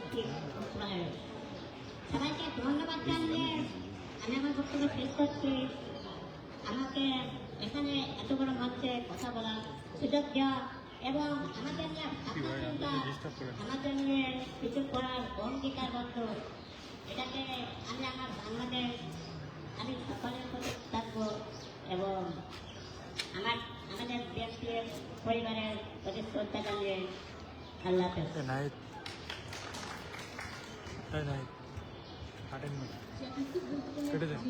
প্রয়োগ। সবাইকে ধন্যবাদ জানিয়ে আমি আমার বক্তব্য শেষ করছি। আমাকে এখানে এত বড় মঞ্চে কথা বলার সুযোগ দেওয়া এবং আমাদের নিয়ে ভাবনা চিন্তা আমাদের নিয়ে কিছু করার অঙ্গীকারবদ্ধ এটাকে আমি আমার বাংলাদেশ আমি সকলের প্রতি থাকব এবং আমার আমাদের ব্যক্তির পরিবারের প্রতি শ্রদ্ধা জানিয়ে আল্লাহ হাফেজ নাই গুরুত্বপূর্ণ কেটে একটা দেন।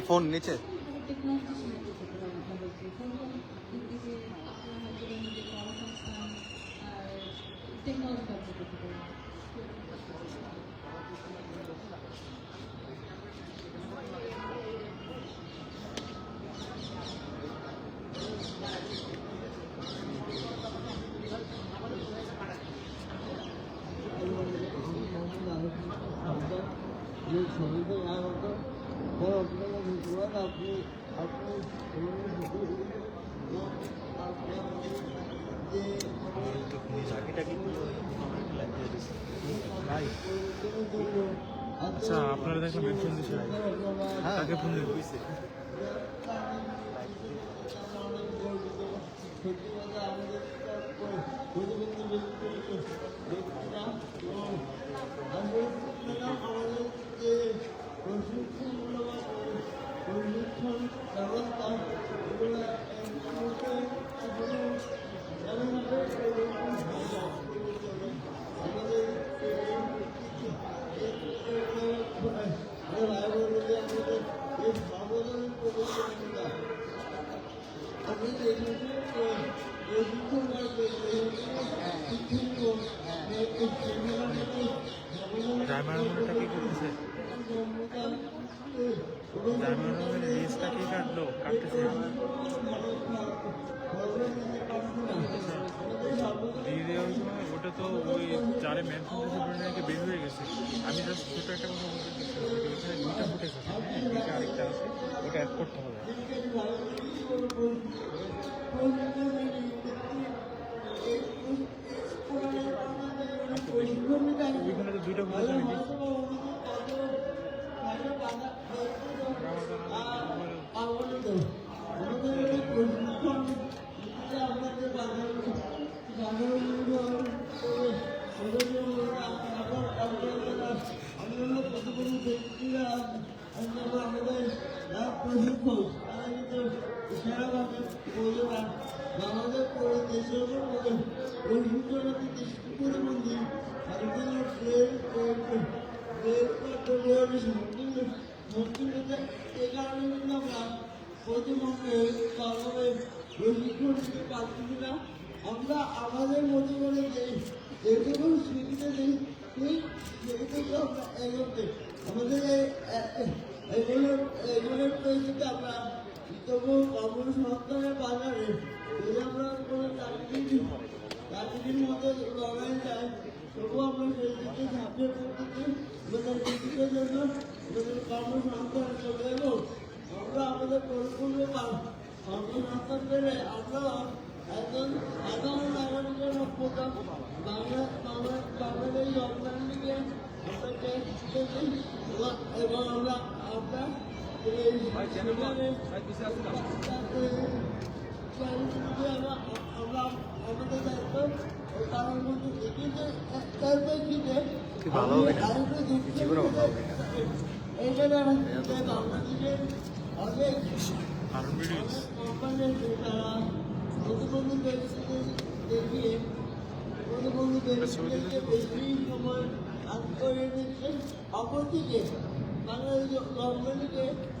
ফোন বলেছেন। যে 생각을 가지고 저희도 나가서 뭐 그런 거 좋아하고 하고 그런 거 আচ্ছা আপনারা দেখলাম মেনশন দিছে। তাকে ফোন দিন প্রশিক্ষণ ব্যবস্থা এগুলো ডায়মন্ডটা কি করতেছে? ডায়মন্ডের লেজটা কি কাটলো? কাটতেছে? ওটা তো ওই যারে মেনশন দিয়েছে নাকি বের হয়ে গেছে। আমি জাস্ট ছোটো একটা কথা বলতে চাচ্ছি, ওখানে দুইটা হ্যাঁ আরেকটা আছে। ওটা অ্যাড করতে হবে। আমাদের দেশের মধ্যে ওই হিন্দুরা প্রতিবন্ধী ভারতীয় এই কারণে কিন্তু আমরা প্রতিবন্ধী কারণে প্রশিক্ষণ দিতে পারছি না আমরা আমাদের মতো করে যে যেটুকু শিখতে দিই সেইটুকু আমরা এগোতে আমাদের এ- এ- এগুলোর এগুলোর তৈরিতে আমরা তবু কর্মসংস্থানের বাজারে। যদি আমরা কোনো চাকরি চাকরির মতো লড়াই চাই তবু আমরা সেই দিকে ঝাঁপিয়ে কর্মসংস্থান চলে এবং আমরা আমাদের পরিপূর্ণ কর্মসংস্থান পেলে আমরা একজন সাধারণ নাগরিকের মতো বাংলা বাংলা বাংলাদেশ দিকে আমরা এবং আমরা আমরা ভালো হবে না? জীবনে ভালো হবে না। দেখিয়ে অপরদিকে বাংলাদেশ গভর্নমেন্টকে